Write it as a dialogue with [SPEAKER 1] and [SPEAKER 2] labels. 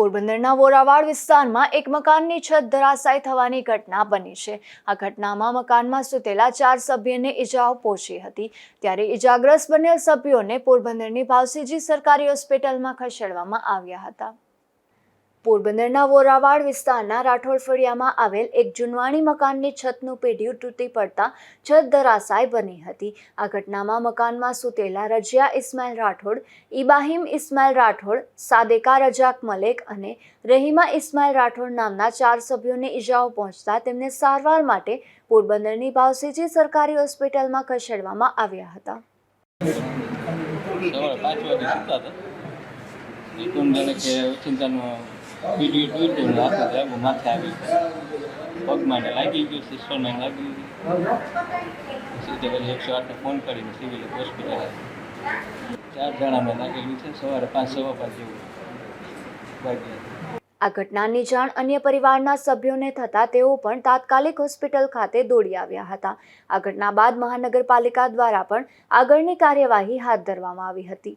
[SPEAKER 1] પોરબંદરના વોરાવાડ વિસ્તારમાં એક મકાનની છત ધરાશાયી થવાની ઘટના બની છે. આ ઘટનામાં મકાનમાં સૂતેલા ચાર સભ્યને ઈજાઓ પહોંચી હતી. ત્યારે ઈજાગ્રસ્ત બનેલ સભ્યોને પોરબંદરની ભાવસીજી સરકારી હોસ્પિટલમાં ખસેડવામાં આવ્યા હતા. પોરબંદરના વોરાવાડ વિસ્તારના રાઠોડ ફળિયામાં આવેલ એક જૂનવાણી મકાનની છતનું પેઢિયું તૂટી પડતા છત ધરાશાય બની હતી. આ ઘટનામાં મકાનમાં સૂતેલા રજિયા ઇસ્માઇલ રાઠોડ ઇબાહિમ ઇસ્માઇલ રાઠોડ, સાદેકા રજાક મલેક અને રહીમા ઇસ્માઇલ રાઠોડ નામના ચાર સભ્યોને ઈજાઓ પહોંચતા તેમને સારવાર માટે પોરબંદરની ભાવસીજી સરકારી હોસ્પિટલમાં ખસેડવામાં આવ્યા હતા.
[SPEAKER 2] સવારે પાંચ વાગે સુતા હતા એ કોણ જાણે કે ચિંતાનો વીડિયો તૂટ્યો ને હાથે જાગો માથે આવી પગમાં લાગી ગયું શિષ્યોને લાગી ગયું એકસો આઠને ફોન કરીને સિવિલ હોસ્પિટલ ચાર જણાને લાગેલું છે, સવારે પાંચ સવા પાંચ જેવું
[SPEAKER 1] આ ઘટનાની જાણ અન્ય પરિવારના સભ્યોને થતાં તેઓ પણ તાત્કાલિક હોસ્પિટલ ખાતે દોડી આવ્યા હતા. આ ઘટના બાદ મહાનગરપાલિકા દ્વારા પણ આગળની કાર્યવાહી હાથ ધરવામાં આવી હતી.